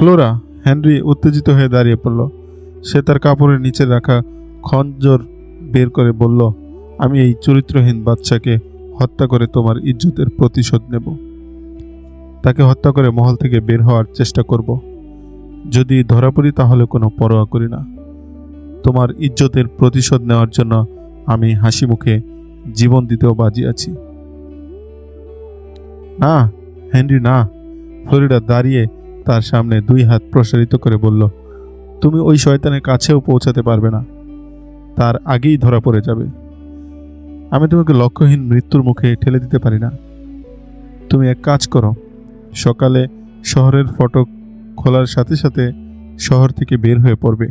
Flora Henry উত্তেজিত হয়ে দাঁড়িয়ে পড়ল। সে তার কাপড়ের নিচে রাখা খঞ্জর বের করে বলল, আমি এই চরিত্রহীন বাচ্চাকে হত্যা করে তোমার ইজ্জতের প্রতিশোধ নেব। তাকে হত্যা করে মহল থেকে বের হওয়ার চেষ্টা করব। যদি ধরা পড়ি তাহলে কোনো পরোয়া করি না। তোমার ইজ্জতের প্রতিশোধ নেওয়ার জন্য আমি হাসি মুখে জীবন দিতেও বাজি আছি। না, হেনরি, না। ফ্লোরিডা দাঁড়িয়ে তার সামনে দুই হাত প্রসারিত করে বলল, তুমি ওই শয়তানের কাছেও পৌঁছাতে পারবে না। তার আগেই ধরা পড়ে যাবে। আমি তোমাকে লক্ষ্যহীন মৃত্যুর মুখে ঠেলে দিতে পারি না। তুমি এক কাজ করো, সকালে শহরের ফটক খোলার সাথে সাথে শহর থেকে বের হয়ে পড়বে।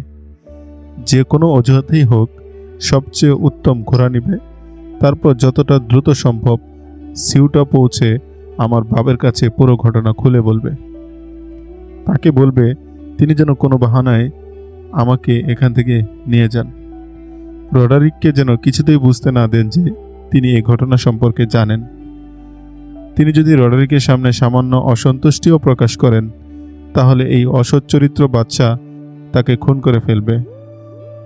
যে কোনো অজুহাতেই হোক, সবচেয়ে উত্তম ঘোড়া নিবে। তারপর যতটা দ্রুত সম্ভব সিউটা পৌঁছে আমার বাবার কাছে পুরো ঘটনা খুলে বলবে। তাকে বলবে, তিনি যেন কোনো বাহানায় আমাকে এখান থেকে নিয়ে যান। রডারিককে যেন কিছুতেই বুঝতে না দেন যে তিনি এই ঘটনা সম্পর্কে জানেন। তিনি যদি রডারিকের সামনে সামান্য অসন্তুষ্টিও প্রকাশ করেন, তাহলে এই অসৎ চরিত্র বাচ্চা তাকে খুন করে ফেলবে।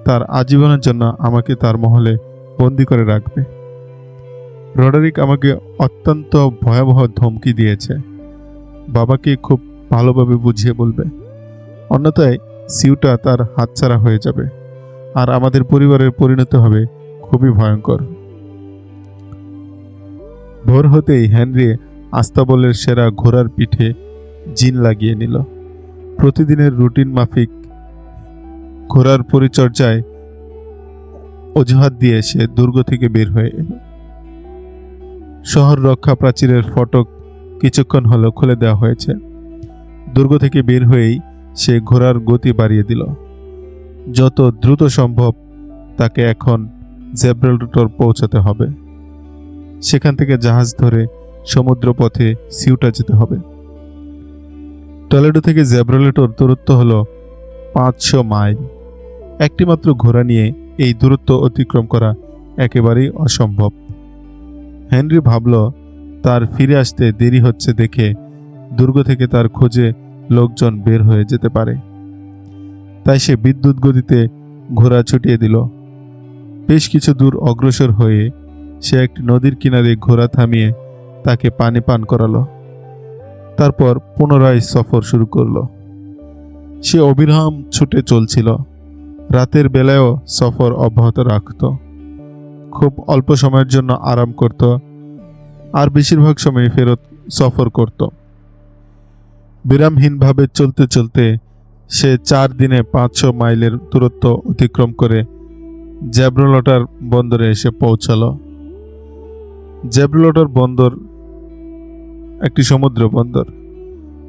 তার আজীবনের জন্য আমাকে তার মহলে বন্দি করে রাখবে। রডারিক আমাকে অত্যন্ত ভয়াবহ ধমকি দিয়েছে। বাবাকে খুব ভালোভাবে বুঝিয়ে বলবে। অন্যথায় সিউটা তার হাতছাড়া হয়ে যাবে আর আমাদের পরিবারের পরিণত হবে খুবই ভয়ঙ্কর। ভোর হতেই হেনরি আস্তাবলের সেরা ঘোড়ার পিঠে জিন লাগিয়ে নিল। প্রতিদিনের রুটিন মাফিক ঘোড়ার পরিচর্যায় অজুহাত দিয়ে সে দুর্গ থেকে বের হয়ে এলো। শহর রক্ষা প্রাচীরের ফটক কিছুক্ষণ হলো খুলে দেওয়া হয়েছে। দুর্গ থেকে বের হয়েই সে ঘোড়ার গতি বাড়িয়ে দিল। যত দ্রুত সম্ভব তাকে এখন জেব্রাল্টর পৌঁছাতে হবে। সেখান থেকে জাহাজ ধরে সমুদ্র পথে সিউটা যেতে হবে। টলেডো থেকে জেব্রালেটর দূরত্ব হল পাঁচশো মাইল। একটিমাত্র ঘোড়া নিয়ে এই দূরত্ব অতিক্রম করা একেবারেই অসম্ভব। হেনরি ভাবল, তার ফিরে আসতে দেরি হচ্ছে দেখে দুর্গ থেকে তার খোঁজে লোকজন বের হয়ে যেতে পারে। তাই সে বিদ্যুৎ গতিতে ঘোড়া ছুটিয়ে দিল। বেশ কিছু দূর অগ্রসর হয়ে সে একটি নদীর কিনারে ঘোড়া থামিয়ে তাকে পানি পান করালো। তারপর পুনরায় সফর শুরু করল। সে অবিরাম ছুটে চলছিল। রাতের বেলায়ও সফর অব্যাহত রাখত। খুব অল্প সময়ের জন্য আরাম করত। আর বেশিরভাগ সময় ফেরত সফর করত। বিরামহীনভাবে চলতে চলতে সে চার দিনে পাঁচশো মাইলের দূরত্ব অতিক্রম করে জ্যাব্রোলটার বন্দরে এসে পৌঁছালো। জ্যাব্রোলটার বন্দর একটি সমুদ্র বন্দর।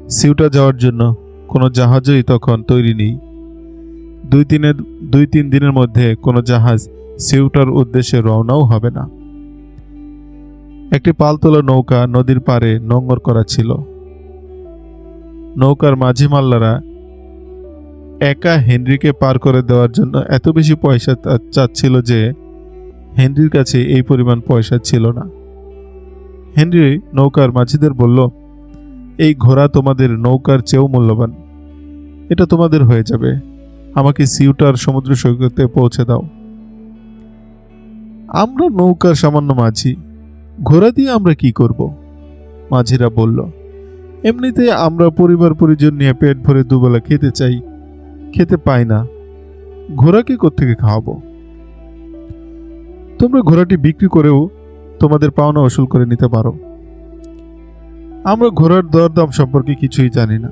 সিউটা যাওয়ার জন্য কোনো জাহাজই তখন তৈরি নেই। দুই তিনের দুই তিন দিনের মধ্যে কোনো জাহাজ সিউটার উদ্দেশ্যে রওনাও হবে না। একটি পালতোলা নৌকা নদীর পাড়ে নোঙর করা ছিল। নৌকার মাঝি মাল্লারা একা হেনরিকে পার করে দেওয়ার জন্য এত বেশি পয়সা চাচ্ছিল যে হেনরির কাছে এই পরিমাণ পয়সা ছিল না। হেনরি নৌকার মাঝিদের বলল, এই ঘোড়া তোমাদের নৌকার চেয়েও মূল্যবান। এটা তোমাদের হয়ে যাবে। আমাকে সিউটার সমুদ্র সৈকতে পৌঁছে দাও। আমরা নৌকার সামান্য মাঝি। ঘোড়া দিয়ে আমরা কি করব? মাঝিরা বলল এমনিতে আমরা পরিবার পরিজন নিয়ে পেট ভরে দুবেলা খেতে চাই, খেতে পাই না। ঘোড়াকে কোত্থেকে খাওয়াবো? তোমরা ঘোড়াটি বিক্রি করেও তোমাদের পাওনা ওসুল করে নিতে পারো। আমরা ঘোড়ার দরদাম সম্পর্কে কিছুই জানি না।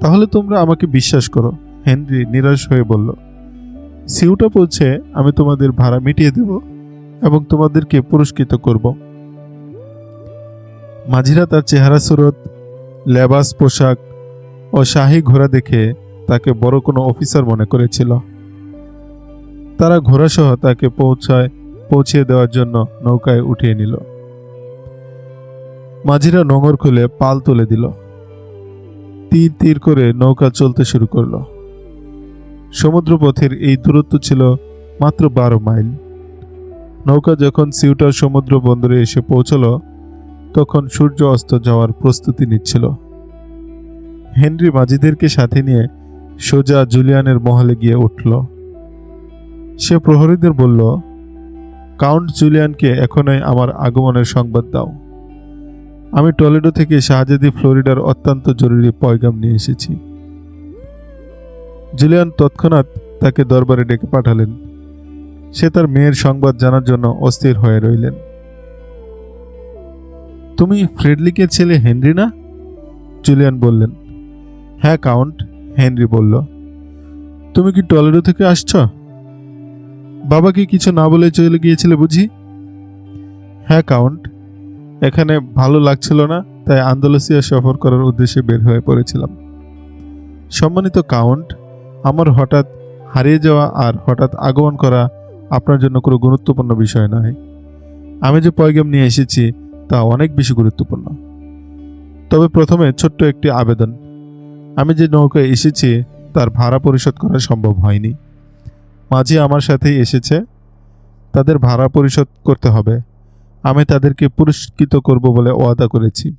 তাহলে তোমরা আমাকে বিশ্বাস করো, হেনরি নিরাশ হয়ে বলল। সিউটা বলছে, আমি তোমাদের ভাড়া মিটিয়ে দেব এবং তোমাদেরকে পুরস্কৃত করব। মাঝিরা তার চেহারা সুরত, লেবাস, পোশাক ও শাহী ঘোড়া দেখে তাকে বড় কোনো অফিসার মনে করেছিল। তারা ঘোড়াসহ তাকে পৌঁছায়, পৌঁছিয়ে দেওয়ার জন্য নৌকায় উঠিয়ে নিল। মাঝিরা নোঙর খুলে পাল তুলে দিল। তীর তীর করে নৌকা চলতে শুরু করল। সমুদ্রপথের এই দূরত্ব ছিল মাত্র বারো মাইল। নৌকা যখন সিউটার সমুদ্র বন্দরে এসে পৌঁছলো তখন সূর্য অস্ত যাওয়ার প্রস্তুতি নিচ্ছিল। হেনরি মাজিদেরকে সাথে নিয়ে সোজা জুলিয়ানের মহলে গিয়ে উঠল। সে প্রহরীদের বলল, কাউন্ট জুলিয়ানকে এখনই আমার আগমনের সংবাদ দাও। আমি টলেডো থেকে শাহজাদি ফ্লোরিডার অত্যন্ত জরুরি পয়গাম নিয়ে এসেছি। জুলিয়ান তৎক্ষণাৎ তাকে দরবারে ডেকে পাঠালেন। সে তার মেয়ের সংবাদ জানার জন্য অস্থির হয়ে রইলেন। তুমি ফ্রেডলিকের ছেলে হেনরি না? জুলিয়ান বললেন। হ্যাঁ কাউন্ট, হেনরি বলল। তুমি কি টলেডো থেকে আসছ? বাবাকে কিছু না বলে চলে গিয়েছিলে বুঝি? হ্যাঁ কাউন্ট। এখানে ভালো লাগছিল না, তাই আন্দোলসিয়া সফর করার উদ্দেশ্যে বের হয়ে পড়েছিলাম। সম্মানিত কাউন্ট, আমার হঠাৎ হারিয়ে যাওয়া আর হঠাৎ আগমন করা আপনার জন্য কোনো গুরুত্বপূর্ণ বিষয় নয়। আমি যে পয়গাম নিয়ে এসেছি তা অনেক বেশি গুরুত্বপূর্ণ। তবে প্রথমে ছোট্ট একটি আবেদন। আমি যে নৌকায় এসেছি, তার ভাড়া পরিশোধ করা সম্ভব হয়নি। মাঝি আমার সাথেই এসেছে। তাদের ভাড়া পরিশোধ করতে হবে। আমি তাদেরকে পুরস্কৃত করব বলে ওয়াদা করেছি।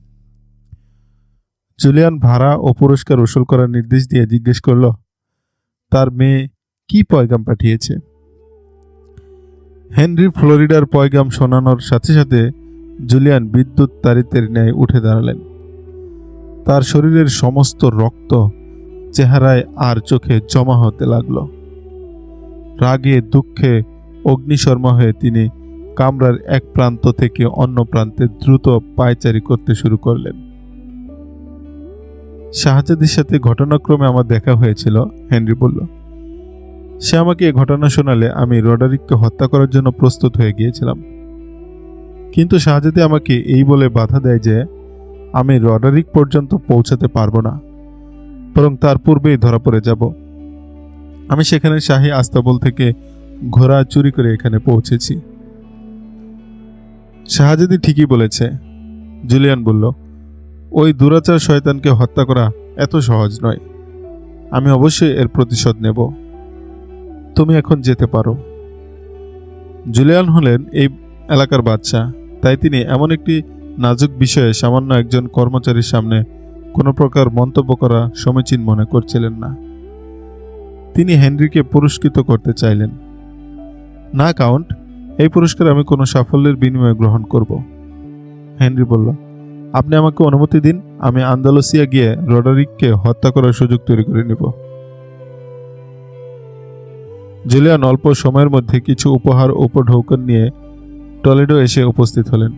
জুলিয়ান ভাড়া ও পুরস্কার উসুল করার নির্দেশ দিয়ে জিজ্ঞেস করল, তার মেয়ে কি পয়গাম পাঠিয়েছে? হেনরি ফ্লোরিডার পয়গাম শোনানোর সাথে সাথে জুলিয়ান বিদ্যুৎ তারিতের ন্যায় উঠে দাঁড়ালেন। তার শরীরের সমস্ত রক্ত চেহারায় আর চোখে জমা হতে লাগল। রাগে, দুঃখে, অগ্নিশর্মা হয়ে তিনি কামরার এক প্রান্ত থেকে অন্য প্রান্তে দ্রুত পায়চারি করতে শুরু করলেন। শাহজাদির সাথে ঘটনাক্রমে আমার দেখা হয়েছিল, হেনরি বলল, সে আমাকে এ ঘটনা শোনালে আমি রডারিককে হত্যা করার জন্য প্রস্তুত হয়ে গিয়েছিলাম। কিন্তু শাহজাদি আমাকে এই বলে বাধা দেয় যে আমি রডারিক পর্যন্ত পৌঁছাতে পারব না, বরং তার পূর্বেই ধরা পড়ে যাব। আমি সেখানে শাহী আস্তাবল থেকে ঘোড়া চুরি করে এখানে পৌঁছেছি। শাহজাদি ঠিকই বলেছে, জুলিয়ান বলল, ওই দুরাচার শয়তানকে হত্যা করা এত সহজ নয়। আমি অবশ্যই এর প্রতিশোধ নেব। তুমি এখন যেতে পারো। জুলিয়ান হলেন এই এলাকার বাচ্চা। তাই তিনি এমন একটি নাজুক বিষয়ে সামান্য একজন কর্মচারীর সামনে কোনো প্রকার মন্তব্য করা সমীচীন মনে করছিলেন না। তিনি হেনরিকে পুরস্কৃত করতে চাইলেন। না, কাউন্ট, এই পুরস্কার আমি কোনো সাফল্যের বিনিময়ে গ্রহণ করব। হেনরি বলল, আপনি আমাকে অনুমতি দিন, আমি আন্দালসিয়া গিয়ে রডারিককে হত্যা করার সুযোগ তৈরি করে নেব। জুলিয়ান অল্প সময়ের মধ্যে কিছু উপহার উপঢৌকন নিয়ে টলেডো এসে উপস্থিত হলেন।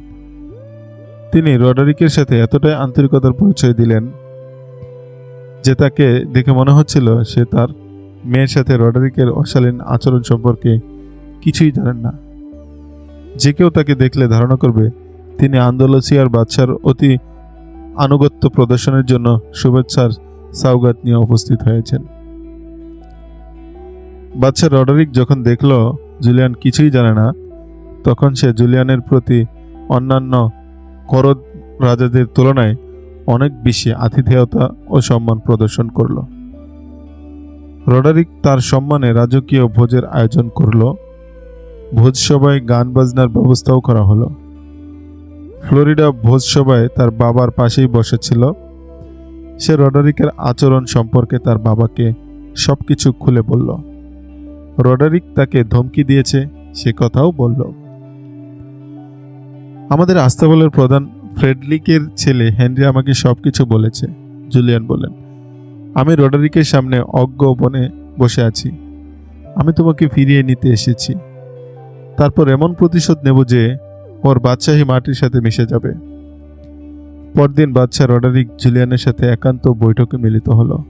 তিনি রডারিকের সাথে এতটাই আন্তরিকতার পরিচয় দিলেন যে তাকে দেখে মনে হচ্ছিল সে তার মেয়ের সাথে রডারিকের অশালীন আচরণ সম্পর্কে কিছুই জানেন না। যে কেউ তাকে দেখলে ধারণা করবে, তিনি আন্দোলসিয়ার বাচ্চার অতি আনুগত্য প্রদর্শনের জন্য শুভেচ্ছার সাউগাত নিয়ে উপস্থিত হয়েছেন। বাচ্চা রডারিক যখন দেখল, জুলিয়ান কিছুই জানে না তখন সে জুলিয়ানের প্রতি অন্যান্য করদ রাজাদের তুলনায় অনেক বেশি আতিথেয়তা ও সম্মান প্রদর্শন করল। রডারিক তার সম্মানে রাজকীয় ভোজের আয়োজন করল। ভোজসভায় গান বাজনার ব্যবস্থাও করা হলো। ফ্লোরিডা ভোজসভায় তার বাবার পাশেই বসেছিল। সে রডারিকের আচরণ সম্পর্কে তার বাবাকে সবকিছু খুলে বলল। রডারিক তাকে ধমকি দিয়েছে, সে কথাও বলল। আমাদের আস্তাবলের প্রধান ফ্রেডলিকের ছেলে হেনরি আমাকে সব কিছু বলেছে, জুলিয়ান বলেন। আমি রডারিকের সামনে অজ্ঞ বনে বসে আছি। আমি তোমাকে ফিরিয়ে নিতে এসেছি। তারপর এমন প্রতিশোধ নেব যে ওর বাদশাহী মাটির সাথে মিশে যাবে। পরদিন বাদশাহ রডারিক জুলিয়ানের সাথে একান্ত বৈঠকে মিলিত হলো।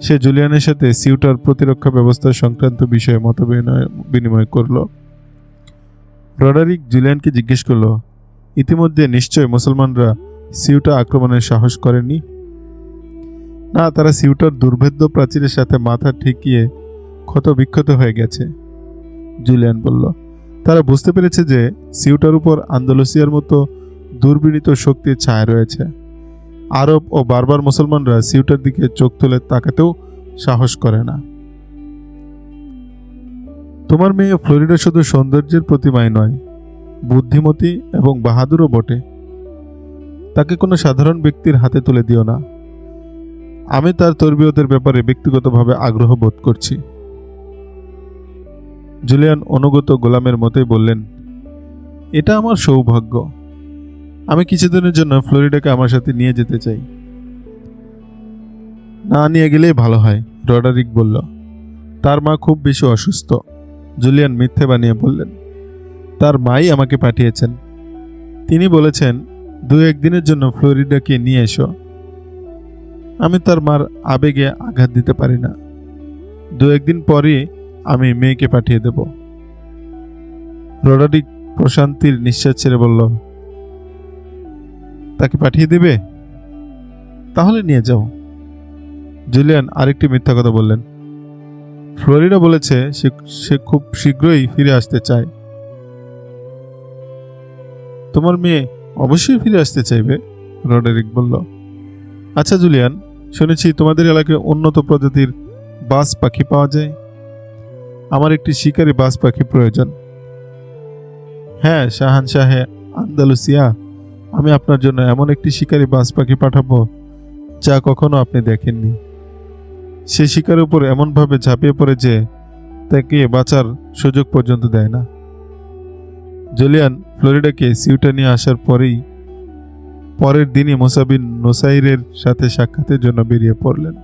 সে জুলিয়ানের সাথে সিউটার প্রতিরক্ষা ব্যবস্থা সংক্রান্ত বিষয়ে মত বিনিময় করল। রডারিক জুলিয়ানকে জিজ্ঞেস করল, ইতিমধ্যে নিশ্চয় মুসলমানরা সিউটা আক্রমণের সাহস করেনি না, তারা সিউটার দুর্ভেদ্য প্রাচীরের সাথে মাথা ঠেকিয়ে ক্ষত বিক্ষত হয়ে গেছে, জুলিয়ান বলল। তারা বুঝতে পেরেছে যে সিউটার উপর আন্দোলসিয়ার মতো দুর্বিনীত শক্তির ছায়া রয়েছে। আরব ও বারবার মুসলমানরা সিউটার দিকে চোখ তুলে তাকাতেও সাহস করে না। তোমার মেয়ে ফ্লোরিডা শুধু সৌন্দর্যের প্রতিমাই নয়, বুদ্ধিমতী এবং বাহাদুরও বটে। তাকে কোনো সাধারণ ব্যক্তির হাতে তুলে দিও না। আমি তার তরবিয়তের ব্যাপারে ব্যক্তিগতভাবে আগ্রহ বোধ করছি। জুলিয়ান অনুগত গোলামের মতোই বললেন, এটা আমার সৌভাগ্য। আমি কিছুদিনের জন্য ফ্লোরিডাকে আমার সাথে নিয়ে যেতে চাই। না নিয়ে গেলেই ভালো হয়, রডারিক বলল। তার মা খুব বেশি অসুস্থ। জুলিয়ান মিথ্যে বানিয়ে বললেন, তার মাই আমাকে পাঠিয়েছেন। তিনি বলেছেন, দু একদিনের জন্য ফ্লোরিডাকে নিয়ে এসো। আমি তার মার আবেগে আঘাত দিতে পারি না। দু একদিন পরই আমি মেয়েকে পাঠিয়ে দেব। রডারিক প্রশান্তির নিঃশ্বাস ছেড়ে বলল, তাকে পাঠিয়ে দেবে? তাহলে নিয়ে যাও। জুলিয়ান আরেকটি মিথ্যা কথা বললেন ফ্লোরিডা বলেছে সে খুব শীঘ্রই ফিরে আসতে চায়। তোমার মেয়ে অবশ্যই ফিরে আসতে চাইবে, রডারিক বলল। আচ্ছা জুলিয়ান, শুনেছি তোমাদের এলাকায় উন্নত প্রজাতির বাস পাখি পাওয়া যায়। আমার একটি শিকারী বাস পাখি প্রয়োজন। হ্যাঁ শাহান শাহে আন্দালুসিয়া, আমি আপনার জন্য এমন একটি শিকারী বাস পাখি পাঠাবো, যা কখনো আপনি দেখেননি। সে শিকারের উপর এমনভাবে ঝাঁপিয়ে পড়ে যে তাকে বাঁচার সুযোগ পর্যন্ত দেয় না। জুলিয়ান ফ্লোরিডাকে সিউটা নিয়ে আসার পরেই, পরের দিনই মোসাবিন নোসাইরের সাথে সাক্ষাতের জন্য বেরিয়ে পড়লেন।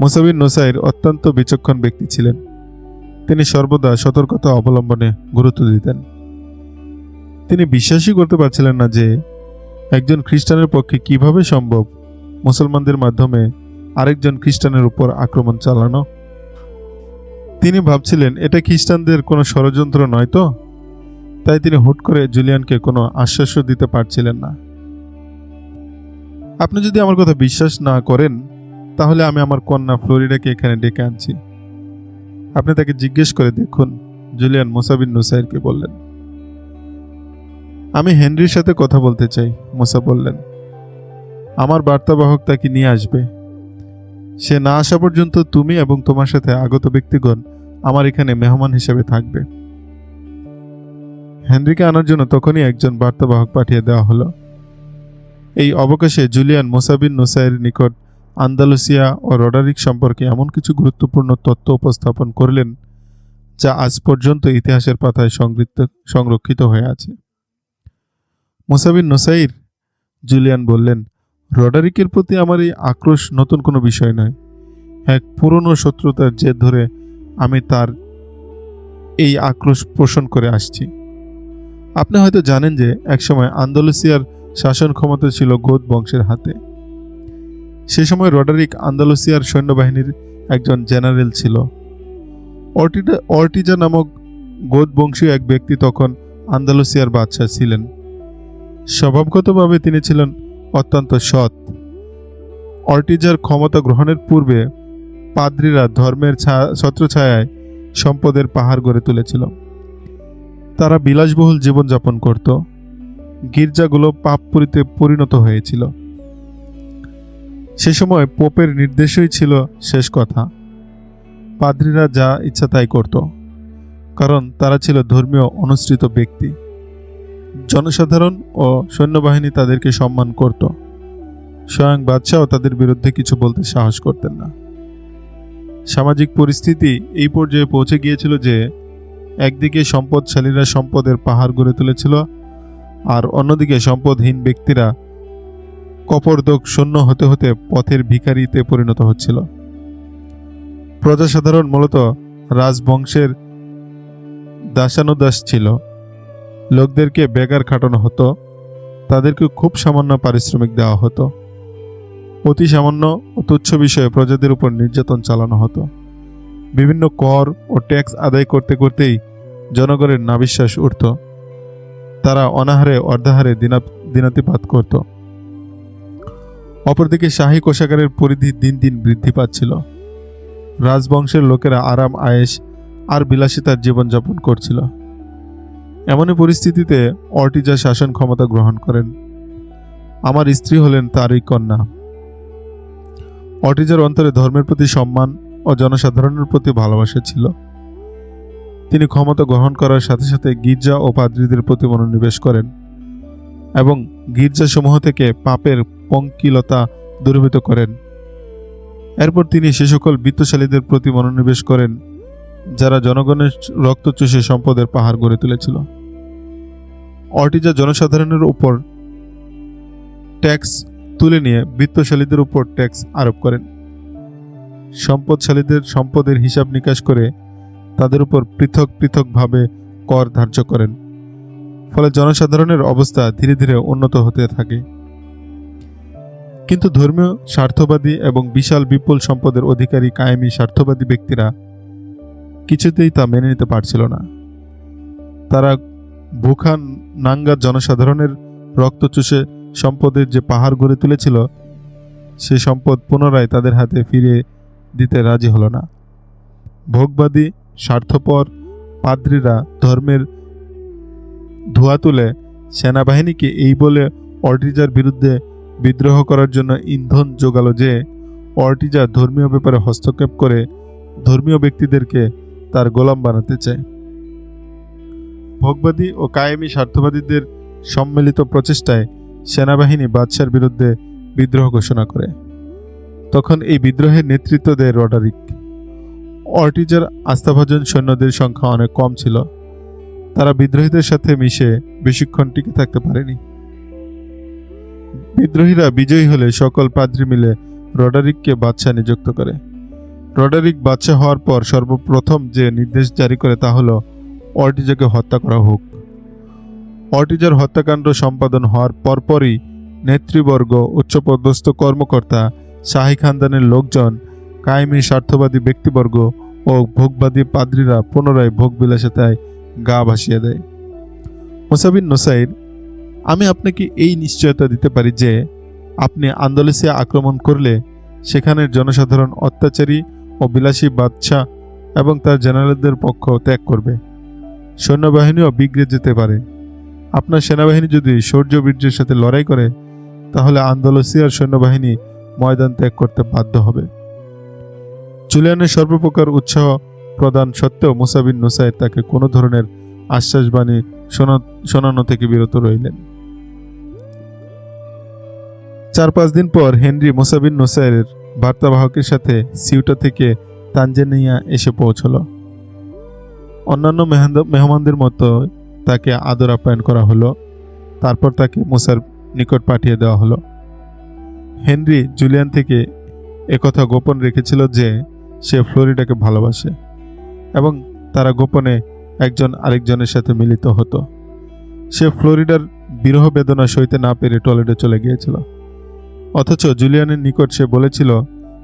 মোসাবিন নোসাইর অত্যন্ত বিচক্ষণ ব্যক্তি ছিলেন। তিনি সর্বদা সতর্কতা অবলম্বনে গুরুত্ব দিতেন। তিনি বিশ্বাসই করতে পারছিলেন না যে একজন খ্রিস্টানের পক্ষে কীভাবে সম্ভব মুসলমানদের মাধ্যমে আরেকজন খ্রিস্টানের উপর আক্রমণ চালানো। তিনি ভাবছিলেন, এটা খ্রিস্টানদের কোনো ষড়যন্ত্র নয় তো? তাই তিনি হুট করে জুলিয়ানকে কোনো আশ্বাসও দিতে পারছিলেন না। আপনি যদি আমার কথা বিশ্বাস না করেন, তাহলে আমি আমার কন্যা ফ্লোরিডাকে এখানে ডেকে আনছি। আপনি তাকে জিজ্ঞেস করে দেখুন, জুলিয়ান মোসাবিন নুসাইরকে বললেন। আমি হেনরির সাথে কথা বলতে চাই, মোসা বললেন। আমার বার্তাবাহক তাকে নিয়ে আসবে। সে না আসা পর্যন্ত তুমি এবং তোমার সাথে আগত ব্যক্তিগণ আমার এখানে মেহমান হিসেবে থাকবে। হেনরিকে আনার জন্য তখনই একজন বার্তাবাহক পাঠিয়ে দেওয়া হলো। এই অবকাশে জুলিয়ান মোসাবিন নোসাইয়ের নিকট আন্দালুসিয়া ও রডারিক সম্পর্কে এমন কিছু গুরুত্বপূর্ণ তথ্য উপস্থাপন করলেন, যা আজ পর্যন্ত ইতিহাসের পাতায় সংরক্ষিত সংরক্ষিত হয়ে আছে। মোসাবিন নোসাইর, জুলিয়ান বললেন রডারিকের প্রতি আমার এই আক্রোশ নতুন কোনো বিষয় নয়। এক পুরনো শত্রুতার জেদ ধরে আমি তার এই আক্রোশ পোষণ করে আসছি। আপনি হয়তো জানেন যে একসময় আন্দালুসিয়ার শাসন ক্ষমতা ছিল গোদ বংশের হাতে। সে সময় রডারিক আন্দালুসিয়ার সৈন্যবাহিনীর একজন জেনারেল ছিল। অর্টিটা অর্টিজা নামক গোদ বংশীয় এক ব্যক্তি তখন আন্দালুসিয়ার বাদশাহ ছিলেন। স্বভাবগতভাবে তিনি ছিলেন অত্যন্ত সৎ। অর্টিজার ক্ষমতা গ্রহণের পূর্বে পাদ্রীরা ধর্মের ছত্রছায়ায় সম্পদের পাহাড় গড়ে তুলেছিল। তারা বিলাসবহুল জীবনযাপন করত। গির্জাগুলো পাপপুরিতে পরিণত হয়েছিল। সে সময় পোপের নির্দেশই ছিল শেষ কথা। পাদ্রীরা যা ইচ্ছা তাই করত। কারণ তারা ছিল ধর্মীয় অনুসৃত ব্যক্তি। জনসাধারণ ও সৈন্যবাহিনী তাদেরকে সম্মান করত। স্বয়ং বাদশাহ তাদের বিরুদ্ধে কিছু বলতে সাহস করতেন না। সামাজিক পরিস্থিতি এই পর্যায়ে পৌঁছে গিয়েছিল যে, একদিকে সম্পদশালীরা সম্পদের পাহাড় গড়ে তুলেছিল আর অন্যদিকে সম্পদহীন ব্যক্তিরা কপরদক শূন্য হতে হতে পথের ভিখারিতে পরিণত হচ্ছিল। প্রজাসাধারণ মূলত রাজবংশের দাসানুদাস ছিল। লোকদেরকে বেগার খাটানো হতো, তাদেরকে খুব সামান্য পারিশ্রমিক দেওয়া হতো। অতি সামান্য ও তুচ্ছ বিষয়ে প্রজাদের উপর নির্যাতন চালানো হতো। বিভিন্ন কর ও ট্যাক্স আদায় করতে করতেই জনগণের নাবিশ্বাস উঠত। তারা অনাহারে অর্ধাহারে দিনা, দিনাতিপাত করত। অপরদিকে শাহী কোষাগারের পরিধি দিন দিন বৃদ্ধি পাচ্ছিল। রাজবংশের লোকেরা আরাম, আয়েশ আর বিলাসিতার জীবনযাপন করছিল। এমনই পরিস্থিতিতে অর্টিজা শাসন ক্ষমতা গ্রহণ করেন। আমার স্ত্রী হলেন তারই কন্যা। অর্টিজার অন্তরে ধর্মের প্রতি সম্মান ও জনসাধারণের প্রতি ভালোবাসা ছিল। তিনি ক্ষমতা গ্রহণ করার সাথে সাথে গির্জা ও পাদ্রীদের প্রতি মনোনিবেশ করেন এবং গির্জাসমূহ থেকে পাপের পঙ্কিলতা দূরীভূত করেন। এরপর তিনি সে সকল বিত্তশালীদের প্রতি মনোনিবেশ করেন যারা জনগণের রক্ত চুষে সম্পদের পাহাড় গড়ে তুলেছিল। অর্টিজা জনসাধারণের উপর ট্যাক্স তুলে নিয়ে বিত্তশালীদের উপর ট্যাক্স আরোপ করেন। সম্পদশালীদের সম্পদের হিসাব নিকাশ করে তাদের উপর পৃথক পৃথকভাবে কর ধার্য করেন। ফলে জনসাধারণের অবস্থা ধীরে ধীরে উন্নত হতে থাকে। কিন্তু ধর্মীয় স্বার্থবাদী এবং বিশাল বিপুল সম্পদের অধিকারী কায়েমি স্বার্থবাদী ব্যক্তিরা কিছুতেই তা মেনে নিতে পারছিল না। তারা ভুখান নাঙ্গা জনসাধারণের রক্ত চুষে সম্পদের যে পাহাড় গড়ে তুলেছিল, সে সম্পদ পুনরায় তাদের হাতে ফিরিয়ে দিতে রাজি হলো না। ভোগবাদী, স্বার্থপর পাদ্রীরা ধর্মের ধোয়া তুলে সেনাবাহিনীকে এই বলে অর্টিজার বিরুদ্ধে বিদ্রোহ করার জন্য ইন্ধন যোগালো যে, অর্টিজা ধর্মীয় ব্যাপারে হস্তক্ষেপ করে ধর্মীয় ব্যক্তিদেরকে তার গোলাম বানাতে চায়। ভোগবাদী ও কায়েমি স্বার্থবাদীদের সম্মিলিত প্রচেষ্টায় সেনাবাহিনী বাদশার বিরুদ্ধে বিদ্রোহ ঘোষণা করে। তখন এই বিদ্রোহের নেতৃত্ব দেয় রডারিক। অর্টিজার আস্থাভাজন সৈন্যদের সংখ্যা অনেক কম ছিল। তারা বিদ্রোহীদের সাথে মিশে বেশিক্ষণ টিকে থাকতে পারেনি। বিদ্রোহীরা বিজয়ী হলে সকল পাদ্রী মিলে রডারিককে বাদশাহ নিযুক্ত করে। রডারিক বাদশাহ হওয়ার পর সর্বপ্রথম যে নির্দেশ জারি করে তা হলো অর্টিজাকে হত্যা করা হোক। অর্টিজার হত্যাকাণ্ড সম্পাদন হওয়ার পরপরই নেতৃবর্গ, উচ্চপদস্থ কর্মকর্তা, শাহী খানদানের লোকজন, কায়েমি স্বার্থবাদী ব্যক্তিবর্গ ও ভোগবাদী পাদ্রীরা পুনরায় ভোগবিলাসিতায় গা ভাসিয়ে দেয়। মোসাবিন নোসাইর, আমি আপনাকে এই নিশ্চয়তা দিতে পারি যে, আপনি আন্দোলেসিয়া আক্রমণ করলে সেখানের জনসাধারণ অত্যাচারী ও বিলাসী বাদশাহ এবং তার জেনারেলদের পক্ষ ত্যাগ করবে। সৈন্যবাহিনীও বিগড়ে যেতে পারে। আপনার সেনাবাহিনী যদি শৌর্য বীর্যের সাথে লড়াই করে, তাহলে আন্দোলসিয়ার সৈন্যবাহিনী ময়দান ত্যাগ করতে বাধ্য হবে। জুলিয়ানের সর্বপ্রকার উৎসাহ প্রদান সত্ত্বেও মুসাবিন নুসাইর তাকে কোনো ধরনের আশ্বাসবাণী শোনা- শোনানো থেকে বিরত রইলেন। চার পাঁচ দিন পর হেনরি মুসাবিন নুসাইরের বার্তাবাহকের সাথে সিউটা থেকে তানজানিয়া এসে পৌঁছল। অন্যান্য মেহমানদের মতো তাকে আদর আপ্যায়ন করা হলো, তারপর তাকে মুসার নিকট পাঠিয়ে দেওয়া হলো। হেনরি জুলিয়ান থেকে একথা গোপন রেখেছিল যে সে ফ্লোরিডাকে ভালোবাসে এবং তারা গোপনে একজন আরেকজনের সাথে মিলিত হতো। সে ফ্লোরিডার বিরহ বেদনা সইতে না পেরে টলেডে চলে গিয়েছিল। অথচ জুলিয়ানের নিকট সে বলেছিল,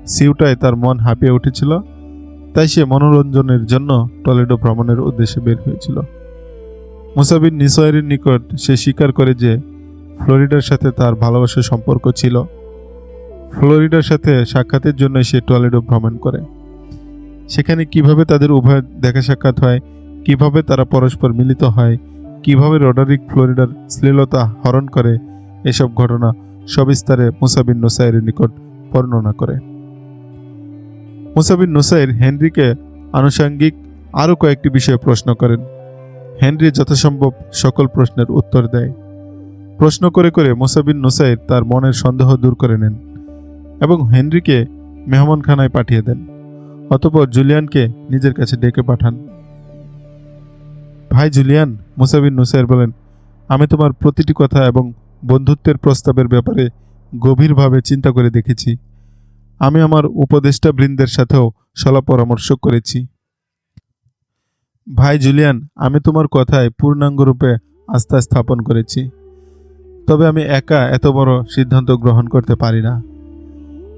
সিউটায় তার মন হাঁপিয়ে উঠেছিল, তাই সে মনোরঞ্জনের জন্য টলেডো ভ্রমণের উদ্দেশ্যে বের হয়েছিল। মুসাবিন নিসয়ের নিকট সে স্বীকার করে যে, ফ্লোরিডার সাথে তার ভালোবাসার সম্পর্ক ছিল। ফ্লোরিডার সাথে সাক্ষাতের জন্য সে টলেডো ভ্রমণ করে। সেখানে কীভাবে তাদের উভয় দেখা সাক্ষাৎ হয়, কীভাবে তারা পরস্পর মিলিত হয়, কীভাবে রডারিক ফ্লোরিডার শ্লীলতা হরণ করে, এসব ঘটনা সবিস্তারে মুসাবিন নোসাইরের নিকট বর্ণনা করে। মুসাবিন নোসাইর হেনরিকে আনুষঙ্গিক আরও কয়েকটি বিষয়ে প্রশ্ন করেন। হেনরি যথাসম্ভব সকল প্রশ্নের উত্তর দেয়। প্রশ্ন করে করে মুসাবিন নোসাইর তার মনের সন্দেহ দূর করে নেন এবং হেনরিকে মেহমানখানায় পাঠিয়ে দেন, অতপর জুলিয়ানকে নিজের কাছে ডেকে পাঠান। ভাই জুলিয়ান মুসাবিন নুসাইর বলেন, আমি তোমার প্রতিটি কথা এবং বন্ধুত্বের প্রস্তাবের ব্যাপারে গভীরভাবে চিন্তা করে দেখেছি। আমি আমার উপদেষ্টা বৃন্দের সাথেও সলা পরামর্শ করেছি। ভাই জুলিয়ান, আমি তোমার কথায় পূর্ণাঙ্গরূপে আস্থা স্থাপন করেছি। তবে আমি একা এত বড় সিদ্ধান্ত গ্রহণ করতে পারি না।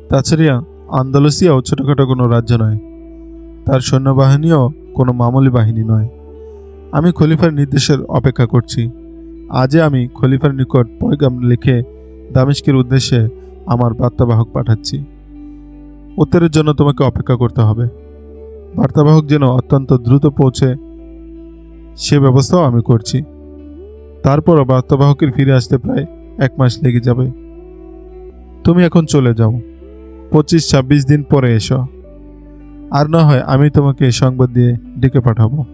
তাছাড়া আন্দালুসিয়াও ছোটোখাটো কোনো রাজ্য নয়। তার সৈন্যবাহিনীও কোনো মামুলি বাহিনী নয়। আমি খলিফার নির্দেশের অপেক্ষা করছি। আজে আমি খলিফার নিকট পয়গাম লিখে দামেস্কের উদ্দেশ্যে আমার বার্তাবাহক পাঠাচ্ছি। উত্তরের জন্য তোমাকে অপেক্ষা করতে হবে। বার্তাবাহক যেন অত্যন্ত দ্রুত পৌঁছে, সে ব্যবস্থাও আমি করছি। তারপরও বার্তাবাহকের ফিরে আসতে প্রায় এক মাস লেগে যাবে। তুমি এখন চলে যাও। পঁচিশ ছাব্বিশ দিন পরে এসো। আর না হয় আমি তোমাকে সংবাদ দিয়ে ডেকে পাঠাবো।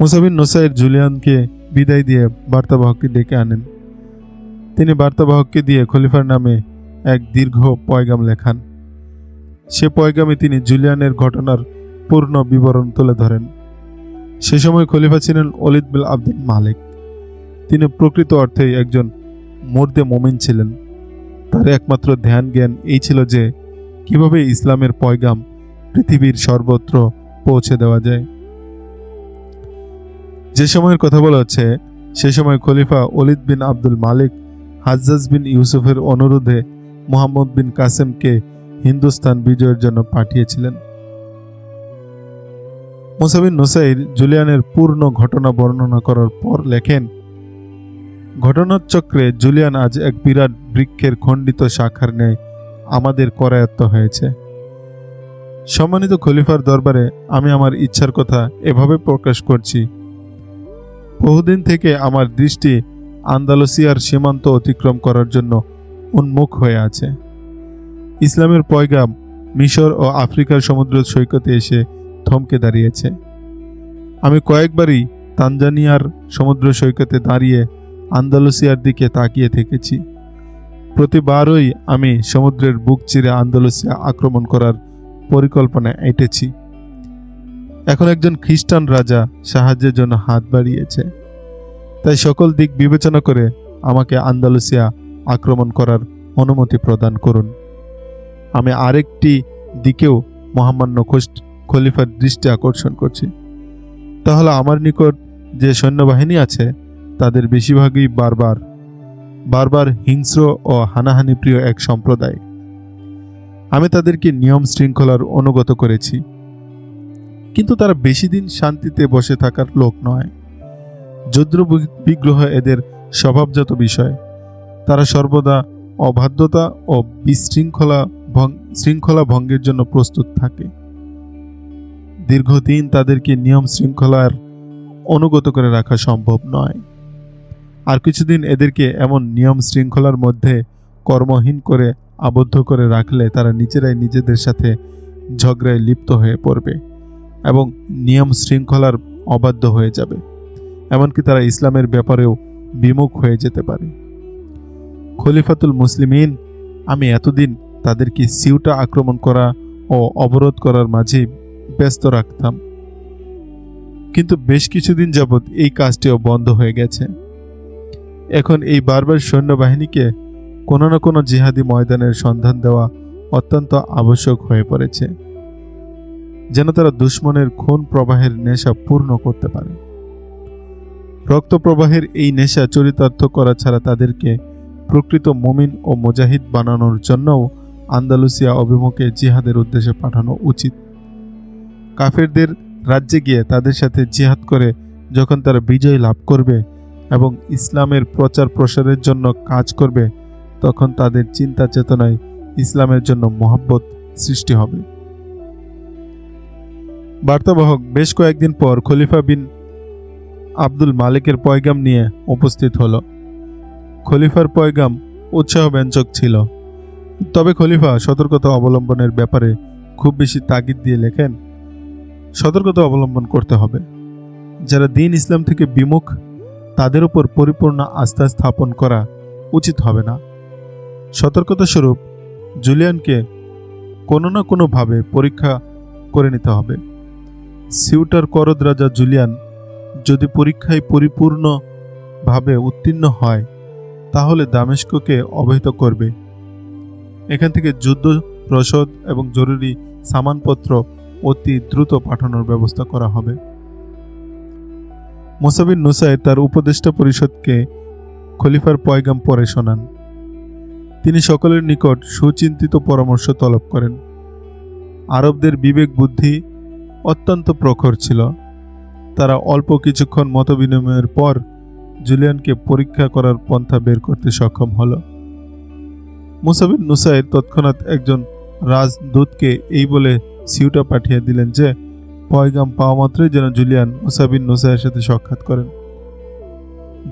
মুসাবিন নোসাইর জুলিয়ানকে বিদায় দিয়ে বার্তাবাহককে ডেকে আনেন। তিনি বার্তাবাহককে দিয়ে খলিফার নামে এক দীর্ঘ পয়গাম লেখান। সে পয়গামে তিনি জুলিয়ানের ঘটনার পূর্ণ বিবরণ তুলে ধরেন। সে সময় খলিফা ছিলেন অলিদ বিল আব্দুল মালিক। তিনি প্রকৃত অর্থেই একজন মর্দে মোমিন ছিলেন। তার একমাত্র ধ্যান জ্ঞান এই ছিল যে, কীভাবে ইসলামের পয়গাম পৃথিবীর সর্বত্র পৌঁছে দেওয়া যায়। যে সময়ের কথা বলা হচ্ছে, সে সময় খলিফা অলিদ বিন আব্দুল মালিক, হাজ্জাজ বিন ইউসুফের অনুরোধে মোহাম্মদ বিন কাসেমকে হিন্দুস্তান বিজয়ের জন্য পাঠিয়েছিলেন। মোসাবিন নুসাইর জুলিয়ানের পূর্ণ ঘটনা বর্ণনা করার পর লেখেন ঘটনার চক্রে জুলিয়ান আজ এক বিরাট বৃক্ষের খণ্ডিত শাখার ন্যায় আমাদের করায়ত্ত হয়েছে। সম্মানিত খলিফার দরবারে আমি আমার ইচ্ছার কথা এভাবে প্রকাশ করছি বহুদিন থেকে আমার দৃষ্টি আন্দালুসিয়ার সীমান্ত অতিক্রম করার জন্য উন্মুখ হয়ে আছে। ইসলামের পয়গাম মিশর ও আফ্রিকার সমুদ্র সৈকতে এসে থমকে দাঁড়িয়েছে। আমি কয়েকবারই তানজানিয়ার সমুদ্র সৈকতে দাঁড়িয়ে আন্দালুসিয়ার দিকে তাকিয়ে থেকেছি। প্রতিবারই আমি সমুদ্রের বুক চিরে আন্দালুসিয়া আক্রমণ করার পরিকল্পনা এঁটেছি। এখন একজন খ্রিস্টান রাজা সাহায্যের জন্য হাত বাড়িয়েছে। তাই সকল দিক বিবেচনা করে আমাকে আন্দালুসিয়া আক্রমণ করার অনুমতি প্রদান করুন। আমি আরেকটি দিকেও মহামান্য খলিফার দৃষ্টি আকর্ষণ করছি। তাহলে আমার নিকট যে সৈন্যবাহিনী আছে, তাদের বেশিরভাগই বারবার বারবার হিংস্র ও হানাহানি প্রিয় এক সম্প্রদায়। আমি তাদেরকে নিয়ম শৃঙ্খলার অনুগত করেছি। কিন্তু তারা বেশি দিন শান্তিতে বসে থাকার লোক নয়। যুদ্র বিগ্রহ এদের স্বভাবজাত বিষয়। তারা সর্বদা অবাধ্যতা ও বিশৃঙ্খলা শৃঙ্খলা ভঙ্গের জন্য প্রস্তুত থাকে। দীর্ঘদিন তাদেরকে নিয়ম শৃঙ্খলার অনুগত করে রাখা সম্ভব নয়। আর কিছুদিন এদেরকে এমন নিয়ম শৃঙ্খলার মধ্যে কর্মহীন করে আবদ্ধ করে রাখলে তারা নিজেরাই নিজেদের সাথে ঝগড়ায় লিপ্ত হয়ে পড়বে। এবং নিয়ম শৃঙ্খলার অবাধ্য হয়ে যাবে, এমনকি তারা ইসলামের ব্যাপারেও বিমুখ হয়ে যেতে পারে। খলিফাতুল মুসলিমিন, আমি এতদিন তাদেরকে সিউটা আক্রমণ করা ও অবরোধ করার মাঝে ব্যস্ত রাখতাম। কিন্তু বেশ কিছুদিন যাবৎ এই কাজটিও বন্ধ হয়ে গেছে। এখন এই বারবার সৈন্যবাহিনীকে কোনো না কোনো জিহাদি ময়দানের সন্ধান দেওয়া অত্যন্ত আবশ্যক হয়ে পড়েছে। যেন তারা দুশ্মনের খুন প্রবাহের নেশা পূর্ণ করতে পারে। রক্ত প্রবাহের এই নেশা চরিতার্থ করা ছাড়া তাদেরকে প্রকৃত মুমিন ও মুজাহিদ বানানোর জন্যও আন্দালুসিয়া অভিমুখে জিহাদের উদ্দেশ্যে পাঠানো উচিত। কাফেরদের রাজ্যে গিয়ে তাদের সাথে জিহাদ করে যখন তারা বিজয় লাভ করবে এবং ইসলামের প্রচার প্রসারের জন্য কাজ করবে, তখন তাদের চিন্তা চেতনায় ইসলামের জন্য মহাব্বত সৃষ্টি হবে। বার্তাবাহক বেশ কয়েকদিন পর খলিফা বিন আব্দুল মালিকের পয়গাম নিয়ে উপস্থিত হল। খলিফার পয়গাম উৎসাহব্যঞ্জক ছিল। তবে খলিফা সতর্কতা অবলম্বনের ব্যাপারে খুব বেশি তাগিদ দিয়ে লেখেন, সতর্কতা অবলম্বন করতে হবে। যারা দিন ইসলাম থেকে বিমুখ, তাদের উপর পরিপূর্ণ আস্থা স্থাপন করা উচিত হবে না। সতর্কতা স্বরূপ জুলিয়ানকে কোনো না কোনোভাবে পরীক্ষা করে নিতে হবে। সিউটার করদ রাজা জুলিয়ান যদি পরীক্ষায় পরিপূর্ণভাবে উত্তীর্ণ হয়, তাহলে দামেস্ককে অবহিত করবে। এখান থেকে যুদ্ধ রসদ এবং জরুরি সামানপত্র অতি দ্রুত পাঠানোর ব্যবস্থা করা হবে। মোসাবিন নুসাই তার উপদেষ্টা পরিষদকে খলিফার পয়গাম পরে শোনান। তিনি সকলের নিকট সুচিন্তিত পরামর্শ তলব করেন। আরবদের বিবেক বুদ্ধি অত্যন্ত প্রখর ছিল। তারা অল্প কিছুক্ষণ মতবিনিময়ের পর জুলিয়ানকে পরীক্ষা করার পন্থা বের করতে সক্ষম হলো। মুসাবিন নুসাইর তৎক্ষণাৎ একজন রাজদূতকে এই বলে সিউটা পাঠিয়ে দিলেন যে, পয়গাম পাওয়া মাত্রই যেন জুলিয়ান মুসাবিন নুসাইয়ের সাথে সাক্ষাৎ করেন।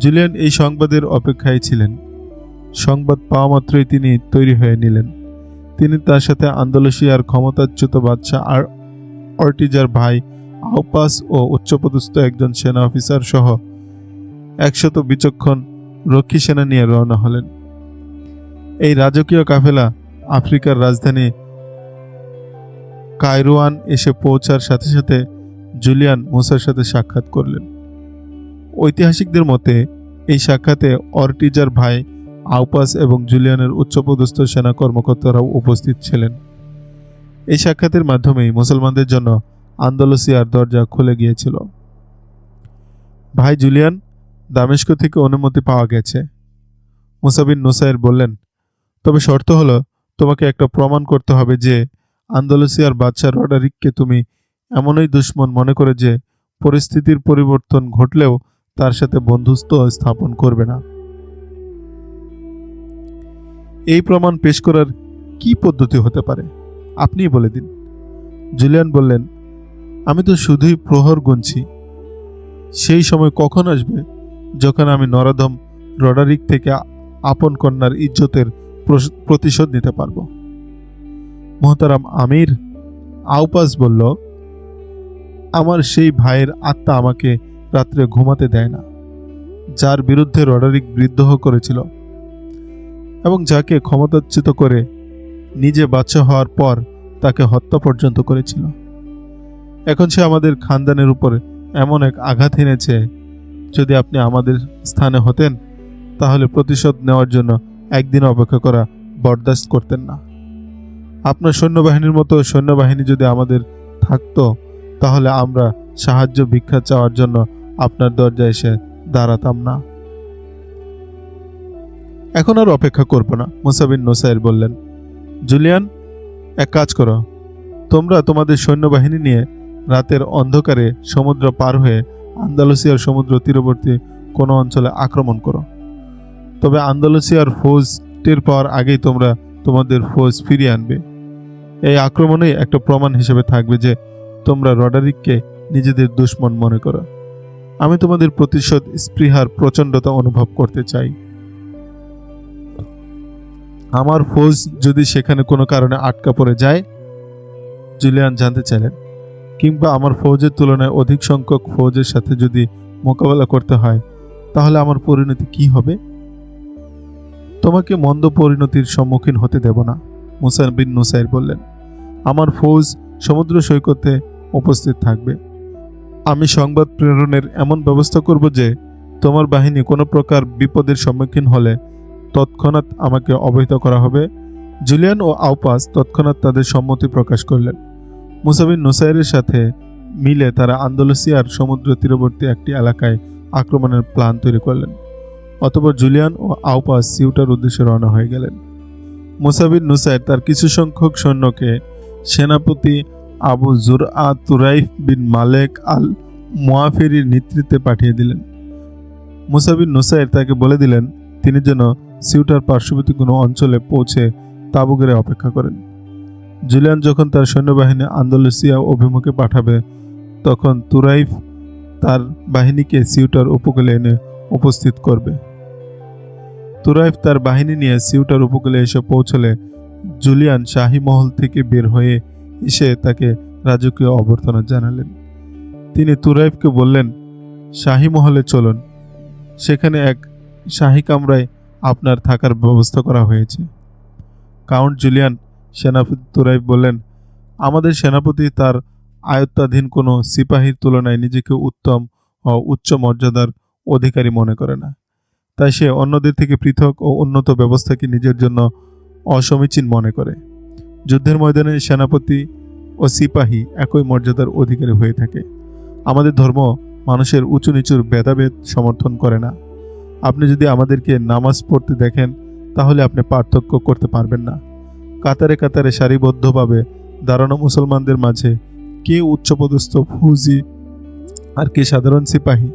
জুলিয়ান এই সংবাদের অপেক্ষায় ছিলেন। সংবাদ পাওয়া মাত্রই তিনি তৈরি হয়ে নিলেন। তিনি তার সাথে আন্দোলসিয়ার ক্ষমতাচ্যুত বাদশাহ আর অর্টিজার ভাই আউপাস ও উচ্চপদস্থ একজন সেনা অফিসার সহ একশত বিচক্ষণ রক্ষী সেনা নিয়ে রওনা হলেন। এই রাজকীয় কাফেলা আফ্রিকার রাজধানী কায়রোয়ান এসে পৌঁছার সাথে সাথে জুলিয়ান মুসার সাথে সাক্ষাৎ করলেন। ঐতিহাসিকদের মতে, এই সাক্ষাতে অর্টিজার ভাই আউপাস এবং জুলিয়ানের উচ্চপদস্থ সেনা কর্মকর্তারাও উপস্থিত ছিলেন। এই সাক্ষাতের মাধ্যমেই মুসলমানদের জন্য আন্দোলসিয়ার দরজা খুলে গিয়েছিল। ভাই জুলিয়ান দামেস্ক থেকে অনুমতি পাওয়া গেছে। মুসাবিন নুসাইর বললেন, তবে শর্ত হলো, তোমাকে একটা প্রমাণ করতে হবে যে আন্দোলসিয়ার বাদশাহ রডারিককে তুমি এমনই দুশ্মন মনে করে যে পরিস্থিতির পরিবর্তন ঘটলেও তার সাথে বন্ধুত্ব স্থাপন করবে না। এই প্রমাণ পেশ করার কি পদ্ধতি হতে পারে? আপনিই বলে দিন। জুলিয়ান বললেন, আমি তো শুধুই প্রহর গুনছি। সেই সময় কখন আসবে যখন আমি নরাধম রডারিক থেকে আপন কন্যার ইজ্জতের প্রতিশোধ নিতে পারব? মোহতারাম আমির আউপাস বলল, আমার সেই ভাইয়ের আত্মা আমাকে রাত্রে ঘুমাতে দেয় না, যার বিরুদ্ধে রডারিক বিদ্রোহ করেছিল এবং যাকে ক্ষমতাচ্যুত করে নিজে বাচ্চা হওয়ার পর তাকে হত্যা পর্যন্ত করেছিল। এখন সে আমাদের খানদানের উপর এমন এক আঘাত এনেছে, যদি আপনি আমাদের স্থানে হতেন, তাহলে প্রতিশোধ নেওয়ার জন্য একদিন অপেক্ষা করা বরদাস্ত করতেন না। আপনার সৈন্যবাহিনীর মতো সৈন্যবাহিনী যদি আমাদের থাকতো, তাহলে আমরা সাহায্য ভিক্ষা চাওয়ার জন্য আপনার দরজায় এসে দাঁড়াতাম না। এখন আর অপেক্ষা করব না, মুসাবিন নোসাইর বললেন। জুলিয়ান, এক কাজ করো। তোমরা তোমাদের সৈন্যবাহিনী নিয়ে রাতের অন্ধকারে সমুদ্র পার হয়ে আন্দালুসিয়ার সমুদ্র তীরবর্তী কোনো অঞ্চলে আক্রমণ করো। তবে আন্দালুসিয়ার ফৌজ টের পাওয়ার আগেই তোমরা তোমাদের ফৌজ ফিরিয়ে আনবে। এই আক্রমণেই একটা প্রমাণ হিসেবে থাকবে যে তোমরা রডারিককে নিজেদের দুশ্মন মনে করো। আমি তোমাদের প্রতিশোধ স্পৃহার প্রচণ্ডতা অনুভব করতে চাই। আমার ফৌজ যদি সেখানে কোনো কারণে আটকা পড়ে যায়, জুলিয়ান জানতে চাইলেন। কিংবা আমার ফৌজের তুলনায় অধিক সংখ্যক ফৌজের সাথে যদি মোকাবেলা করতে হয়, তাহলে আমার পরিণতি কি হবে? তোমাকে মন্দ পরিণতির সম্মুখীন হতে দেব না মুসাইন বিন নুসাইর বললেন। আমার ফৌজ সমুদ্র সৈকতে উপস্থিত থাকবে। আমি সংবাদ প্রেরণের এমন ব্যবস্থা করব যে, তোমার বাহিনী কোনো প্রকার বিপদের সম্মুখীন হলে তৎক্ষণাৎ আমাকে অবহিত করা হবে। জুলিয়ান ও আউপাস তৎক্ষণাৎ তাদের সম্মতি প্রকাশ করলেন। মুসাবিন নুসাইরের সাথে মিলে তারা আন্দোলসিয়ার সমুদ্র তীরবর্তী একটি এলাকায় আক্রমণের প্ল্যান তৈরি করলেন। অতপর জুলিয়ান ও আউপাস সিউটার উদ্দেশ্যে রওনা হয়ে গেলেন। মুসাবিন নুসাইর তার কিছু সংখ্যক সৈন্যকে সেনাপতি আবু জুর আ তুরাইফ বিন মালেক আল মোয়াফেরির নেতৃত্বে পাঠিয়ে দিলেন। মুসাবিন নুসাইর তাকে বলে দিলেন, তিনি যেন সিউটার পার্শ্ববর্তী কোনো অঞ্চলে পৌঁছে তাবুগেরে অপেক্ষা করেন। জুলিয়ান যখন তার সৈন্যবাহিনী আন্দোলসিয়া অভিমুখে পাঠাবে, তখন তুরাইফ তার বাহিনীকে সিউটার উপকূলে এনে উপস্থিত করবে। তুরাইফ তার বাহিনী নিয়ে সিউটার উপকূলে এসে পৌঁছলে জুলিয়ান শাহী মহল থেকে বের হয়ে এসে তাকে রাজকীয় অভ্যর্থনা জানালেন। তিনি তুরাইফকে বললেন, শাহী মহলে চলুন। সেখানে এক শাহী কামরায় আপনার থাকার ব্যবস্থা করা হয়েছে। কাউন্ট জুলিয়ান সেনাপতি তুরাইফ বললেন, আমাদের সেনাপতি তার আয়ত্তাধীন কোনো সিপাহীর তুলনায় নিজেকে উত্তম ও উচ্চ মর্যাদার অধিকারী মনে করে না। তাই সে অন্যদের থেকে পৃথক ও উন্নত ব্যবস্থাকে নিজের জন্য অসমীচীন মনে করে। যুদ্ধের ময়দানে সেনাপতি ও সিপাহী একই মর্যাদার অধিকারী হয়ে থাকে। আমাদের ধর্ম মানুষের উঁচু নিচুর ভেদাভেদ সমর্থন করে না। আপনি যদি আমাদেরকে নামাজ পড়তে দেখেন, তাহলে আপনি পার্থক্য করতে পারবেন না। কাতারে কাতারে সারিবদ্ধভাবে দাঁড়ানো মুসলমানদের মাঝে কে উচ্চপদস্থ ফৌজি আর কে সাধারণ সিপাহী?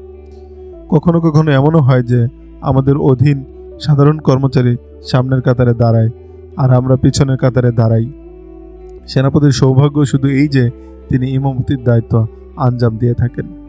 কখনো কখনো এমনও হয় যে আমাদের অধীন সাধারণ কর্মচারী সামনের কাতারে দাঁড়ায় আর আমরা পিছনের কাতারে দাঁড়াই। সেনাপতির সৌভাগ্য শুধু এই যে তিনি ইমামতির দায়িত্ব আঞ্জাম দিয়ে থাকেন।